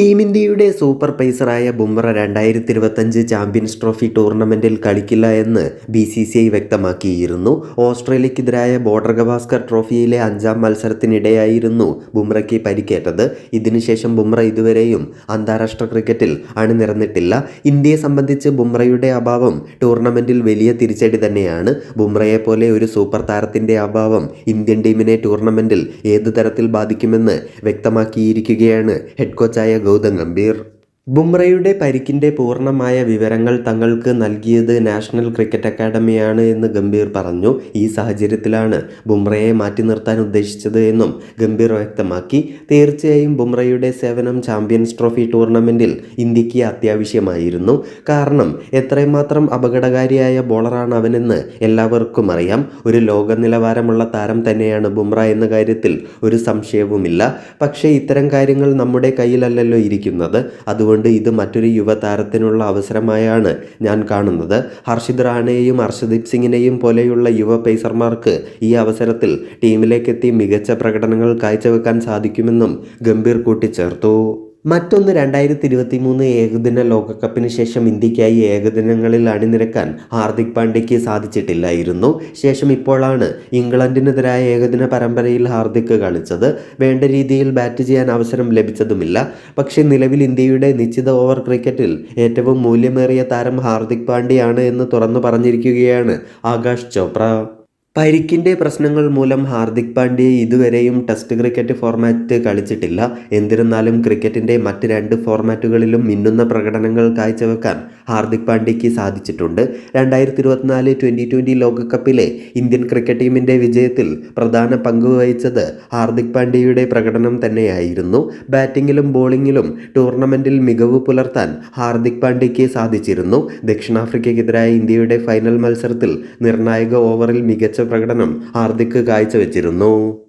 Team ഇന്ത്യയുടെ super പേസറായ Bumrah രണ്ടായിരത്തി ഇരുപത്തഞ്ച് ചാമ്പ്യൻസ് ട്രോഫി ടൂർണമെന്റിൽ കളിക്കില്ല എന്ന് ബി സി സി ഐ വ്യക്തമാക്കിയിരുന്നു. ഓസ്ട്രേലിയക്കെതിരായ ബോർഡർ ഗവാസ്കർ ട്രോഫിയിലെ അഞ്ചാം മത്സരത്തിനിടെയായിരുന്നു ബുംറയ്ക്ക് പരിക്കേറ്റത്. ഇതിനുശേഷം ബുംറ ഇതുവരെയും അന്താരാഷ്ട്ര ക്രിക്കറ്റിൽ അണിനിരന്നിട്ടില്ല. ഇന്ത്യയെ സംബന്ധിച്ച് ബുംറയുടെ അഭാവം ടൂർണമെന്റിൽ വലിയ തിരിച്ചടി തന്നെയാണ്. ബുംറയെ പോലെ ഒരു സൂപ്പർ താരത്തിന്റെ അഭാവം ഇന്ത്യൻ ടീമിനെ ടൂർണമെന്റിൽ ഏതു തരത്തിൽ ബാധിക്കുമെന്ന് വ്യക്തമാക്കിയിരിക്കുകയാണ് ഹെഡ് കോച്ചായ ഗൗതം ഗംഭീർ ബുംറയുടെ പരിക്കിന്റെ പൂർണമായ വിവരങ്ങൾ തങ്ങൾക്ക് നൽകിയത് നാഷണൽ ക്രിക്കറ്റ് അക്കാഡമിയാണ് എന്ന് ഗംഭീർ പറഞ്ഞു. ഈ സാഹചര്യത്തിലാണ് ബുംറയെ മാറ്റി നിർത്താൻ ഉദ്ദേശിച്ചത് എന്നും ഗംഭീർ വ്യക്തമാക്കി. തീർച്ചയായും ബുംറയുടെ സേവനം ചാമ്പ്യൻസ് ട്രോഫി ടൂർണമെന്റിൽ ഇന്ത്യയ്ക്ക് അത്യാവശ്യമായിരുന്നു. കാരണം എത്രമാത്രം അപകടകാരിയായ ബോളറാണ് അവനെന്ന് എല്ലാവർക്കും അറിയാം. ഒരു ലോക നിലവാരമുള്ള താരം തന്നെയാണ് ബുംറ എന്ന കാര്യത്തിൽ ഒരു സംശയവുമില്ല. പക്ഷേ ഇത്തരം കാര്യങ്ങൾ നമ്മുടെ കയ്യിലല്ലല്ലോ ഇരിക്കുന്നത്. അതുകൊണ്ട് ഇത് മറ്റൊരു യുവതാരത്തിനുള്ള അവസരമായാണ് ഞാൻ കാണുന്നത്. ഹർഷിത് റാണയെയും ഹർഷദീപ് സിംഗിനെയും പോലെയുള്ള യുവ പേസർമാർക്ക് ഈ അവസരത്തിൽ ടീമിലേക്കെത്തി മികച്ച പ്രകടനങ്ങൾ കാഴ്ചവെക്കാൻ സാധിക്കുമെന്നും ഗംഭീർ കൂട്ടിച്ചേർത്തു. മറ്റൊന്ന് രണ്ടായിരത്തി ഇരുപത്തി മൂന്ന് ഏകദിന ലോകകപ്പിന് ശേഷം ഇന്ത്യക്കായി ഏകദിനങ്ങളിൽ അണിനിരക്കാൻ ഹാർദിക് പാണ്ഡ്യയ്ക്ക് സാധിച്ചിട്ടില്ലായിരുന്നു. ശേഷം ഇപ്പോഴാണ് ഇംഗ്ലണ്ടിനെതിരായ ഏകദിന പരമ്പരയിൽ ഹാർദിക് കളിച്ചത്. വേണ്ട രീതിയിൽ ബാറ്റ് ചെയ്യാൻ അവസരം ലഭിച്ചതുമില്ല. പക്ഷേ നിലവിൽ ഇന്ത്യയുടെ നിശ്ചിത ഓവർ ക്രിക്കറ്റിൽ ഏറ്റവും മൂല്യമേറിയ താരം ഹാർദിക് പാണ്ഡ്യയാണ് എന്ന് തുറന്നു പറഞ്ഞിരിക്കുകയാണ് ആകാശ് ചോപ്ര. പരിക്കിന്റെ പ്രശ്നങ്ങൾ മൂലം ഹാർദിക് പാണ്ഡ്യ ഇതുവരെയും ടെസ്റ്റ് ക്രിക്കറ്റ് ഫോർമാറ്റ് കളിച്ചിട്ടില്ല. എന്നിരുന്നാലും ക്രിക്കറ്റിന്റെ മറ്റ് രണ്ട് ഫോർമാറ്റുകളിലും മിന്നുന്ന പ്രകടനങ്ങൾ കാഴ്ചവെക്കാൻ ഹാർദിക് പാണ്ഡ്യയ്ക്ക് സാധിച്ചിട്ടുണ്ട്. രണ്ടായിരത്തി ഇരുപത്തിനാല് ട്വന്റി ട്വന്റി ലോകകപ്പിലെ ഇന്ത്യൻ ക്രിക്കറ്റ് ടീമിന്റെ വിജയത്തിൽ പ്രധാന പങ്ക് വഹിച്ചത് ഹാർദിക് പാണ്ഡ്യയുടെ പ്രകടനം തന്നെയായിരുന്നു. ബാറ്റിങ്ങിലും ബോളിങ്ങിലും ടൂർണമെന്റിൽ മികവ് പുലർത്താൻ ഹാർദിക് പാണ്ഡ്യയ്ക്ക് സാധിച്ചിരുന്നു. ദക്ഷിണാഫ്രിക്കയ്ക്കെതിരായ ഇന്ത്യയുടെ ഫൈനൽ മത്സരത്തിൽ നിർണായക ഓവറിൽ മികച്ച പ്രകടനം ഹാർദിക് കാഴ്ചവെച്ചിരുന്നു.